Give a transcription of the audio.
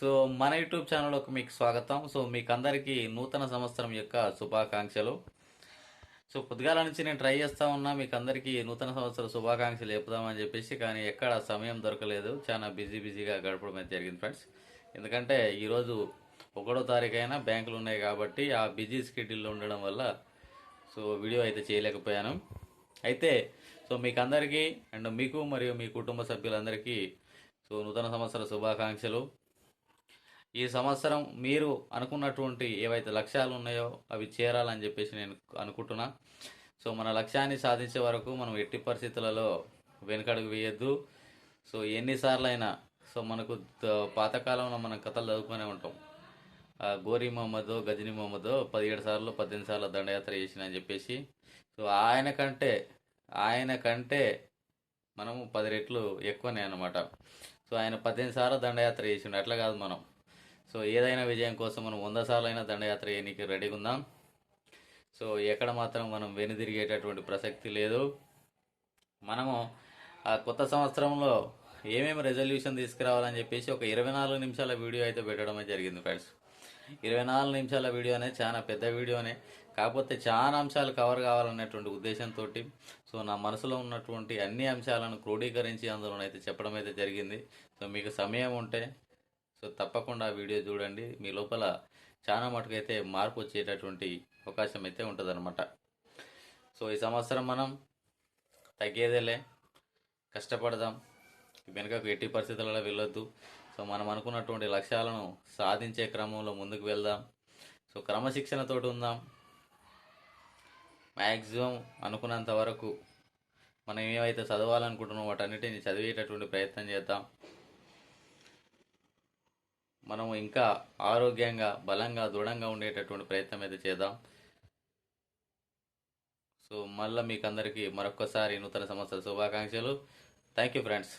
So మన YouTube ఛానల్లోకి మీకు స్వాగతం. సో మీకు అందరికీ నూతన సంవత్సరం యొక్క శుభాకాంక్షలు. సో పొద్దుగాల నుంచి నేను ట్రై చేస్తా ఉన్నా మీకు అందరికీ నూతన సంవత్సర శుభాకాంక్షలు చెప్దామని చెప్పేసి కానీ ఎక్కడ సమయం దొరకలేదు. చాలా బిజీ బిజీగా గడపడం అయితే జరిగింది ఫ్రెండ్స్. ఎందుకంటే ఈరోజు ఒకటో తారీఖు అయినా బ్యాంకులు ఉన్నాయి కాబట్టి ఆ బిజీ స్కెడ్యూల్లో ఉండడం వల్ల సో వీడియో అయితే చేయలేకపోయాను. అయితే సో మీకు అందరికీ అండ్ మీకు మరియు మీ కుటుంబ సభ్యులందరికీ సో నూతన సంవత్సర శుభాకాంక్షలు. ఈ సంవత్సరం మీరు అనుకున్నటువంటి ఏవైతే లక్ష్యాలు ఉన్నాయో అవి చేరాలని చెప్పేసి నేను అనుకుంటున్నా. సో మన లక్ష్యాన్ని సాధించే వరకు మనం ఎట్టి పరిస్థితులలో వెనుకడుగు వేయద్దు. సో ఎన్నిసార్లు అయినా సో మనకు పాతకాలంలో మనం కథలు చదువుకునే ఉంటాం. ఆ గోరీ మహమ్మదో గజనీ మహమ్మదో పదిహేడు సార్లు పద్దెనిమిది సార్లు దండయాత్ర చేసిన అని చెప్పేసి సో ఆయన కంటే ఆయన కంటే మనము పది రెట్లు ఎక్కువనే అనమాట సో ఆయన పద్దెనిమిది సార్లు దండయాత్ర చేసిండు. అట్లా కాదు మనం. సో ఏదైనా విజయం కోసం మనం వంద సార్లు అయినా దండయాత్ర చేయడానికి రెడీగా ఉందాం. సో ఎక్కడ మాత్రం మనం వెనుదిరిగేటటువంటి ప్రసక్తి లేదు. మనము ఆ కొత్త సంవత్సరంలో ఏమేమి రెజల్యూషన్ తీసుకురావాలని చెప్పేసి ఒక ఇరవై నాలుగు నిమిషాల వీడియో అయితే పెట్టడమే జరిగింది ఫ్రెండ్స్ ఇరవై నాలుగు నిమిషాల వీడియోనే చాలా పెద్ద వీడియోనే కాకపోతే చాలా అంశాలు కవర్ కావాలనేటువంటి ఉద్దేశంతో సో నా మనసులో ఉన్నటువంటి అన్ని అంశాలను క్రోడీకరించి అందులో అయితే చెప్పడం అయితే జరిగింది. సో మీకు సమయం ఉంటే సో తప్పకుండా వీడియో చూడండి. మీ లోపల చాలా మటుకైతే మార్పు వచ్చేటటువంటి అవకాశం అయితే ఉంటుందన్నమాట. సో ఈ సంవత్సరం మనం తగ్గేదేలే కష్టపడదాం. వెనుకకు ఎట్టి పరిస్థితులలో వెళ్ళొద్దు. సో మనం అనుకున్నటువంటి లక్ష్యాలను సాధించే క్రమంలో ముందుకు వెళ్దాం. సో క్రమశిక్షణతోటి ఉందాం. మ్యాక్సిమం అనుకున్నంత వరకు మనం ఏమైతే చదవాలనుకుంటున్నామో వాటన్నిటిని చదివేటటువంటి ప్రయత్నం చేద్దాం. మనం ఇంకా ఆరోగ్యంగా బలంగా దృఢంగా ఉండేటటువంటి ప్రయత్నం అయితే చేద్దాం. సో మళ్ళీ మీకు అందరికీ మరొకసారి నూతన సంవత్సర శుభాకాంక్షలు. Thank you friends